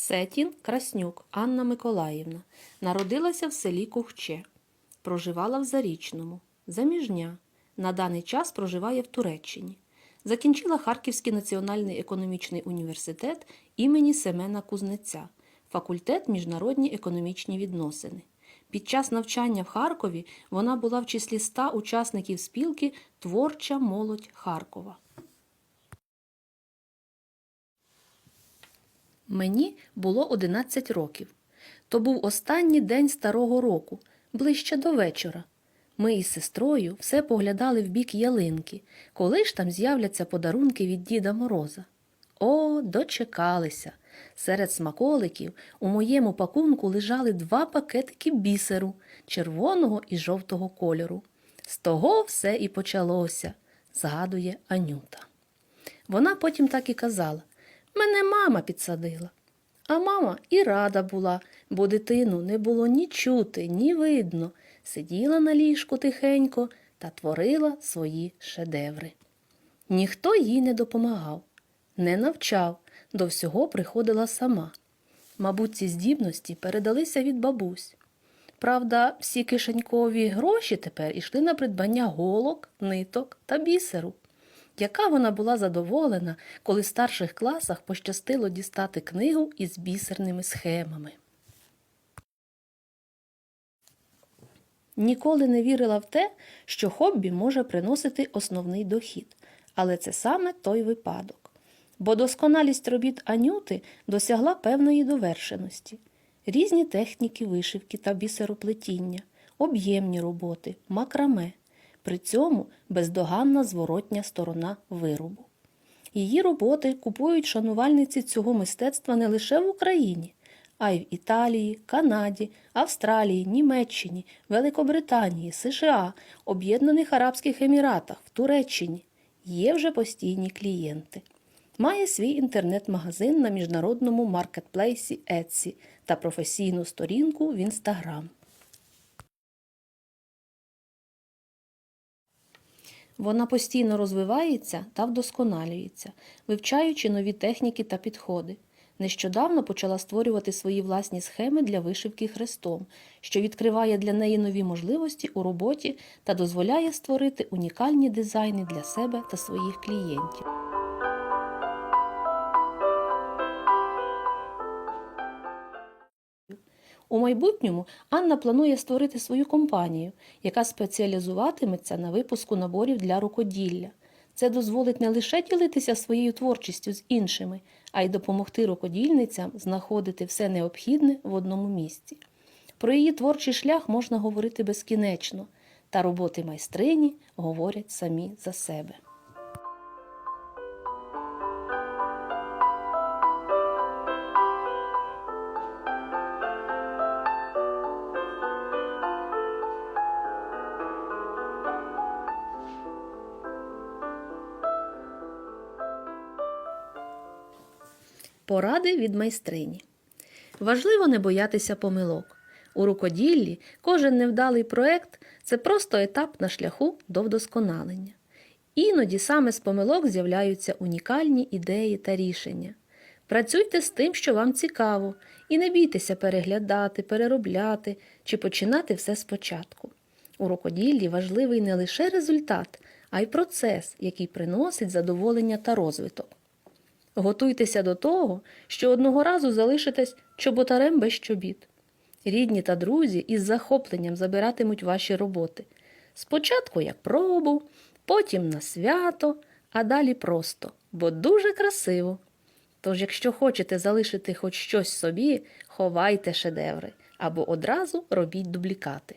Сетін Краснюк Анна Миколаївна народилася в селі Кухче. Проживала в Зарічному. Заміжня. На даний час проживає в Туреччині. Закінчила Харківський національний економічний університет імені Семена Кузнеця, факультет міжнародні економічні відносини. Під час навчання в Харкові вона була в числі ста учасників спілки Творча молодь Харкова. Мені було 11 років. То був останній день старого року, ближче до вечора. Ми із сестрою все поглядали в бік ялинки, коли ж там з'являться подарунки від Діда Мороза. О, дочекалися. Серед смаколиків у моєму пакунку лежали два пакетики бісеру червоного і жовтого кольору. З того все і почалося, згадує Анюта. Вона потім так і казала мене мама підсадила. А мама і рада була, бо дитину не було ні чути, ні видно. Сиділа на ліжку тихенько та творила свої шедеври. Ніхто їй не допомагав, не навчав, до всього приходила сама. Мабуть, ці здібності передалися від бабусь. Правда, всі кишенькові гроші тепер ішли на придбання голок, ниток та бісеру. Яка вона була задоволена, коли в старших класах пощастило дістати книгу із бісерними схемами. Ніколи не вірила в те, що хобі може приносити основний дохід, але це саме той випадок. Бо досконалість робіт Анюти досягла певної довершеності. Різні техніки вишивки та бісероплетіння, об'ємні роботи, макраме. При цьому бездоганна зворотня сторона виробу. Її роботи купують шанувальниці цього мистецтва не лише в Україні, а й в Італії, Канаді, Австралії, Німеччині, Великобританії, США, Об'єднаних Арабських Еміратах, в Туреччині. Є вже постійні клієнти. Має свій інтернет-магазин на міжнародному маркетплейсі Etsy та професійну сторінку в Інстаграм. Вона постійно розвивається та вдосконалюється, вивчаючи нові техніки та підходи. Нещодавно почала створювати свої власні схеми для вишивки хрестом, що відкриває для неї нові можливості у роботі та дозволяє створити унікальні дизайни для себе та своїх клієнтів. У майбутньому Анна планує створити свою компанію, яка спеціалізуватиметься на випуску наборів для рукоділля. Це дозволить не лише ділитися своєю творчістю з іншими, а й допомогти рукодільницям знаходити все необхідне в одному місці. Про її творчий шлях можна говорити безкінечно, та роботи майстрині говорять самі за себе. Поради від майстрині. Важливо не боятися помилок. У рукоділлі кожен невдалий проект це просто етап на шляху до вдосконалення. Іноді саме з помилок з'являються унікальні ідеї та рішення. Працюйте з тим, що вам цікаво, і не бійтеся переглядати, переробляти чи починати все спочатку. У рукоділлі важливий не лише результат, а й процес, який приносить задоволення та розвиток. Готуйтеся до того, що одного разу залишитесь чоботарем без чобіт. Рідні та друзі із захопленням забиратимуть ваші роботи. Спочатку як пробу, потім на свято, а далі просто, бо дуже красиво. Тож, якщо хочете залишити хоч щось собі, ховайте шедеври або одразу робіть дублікати.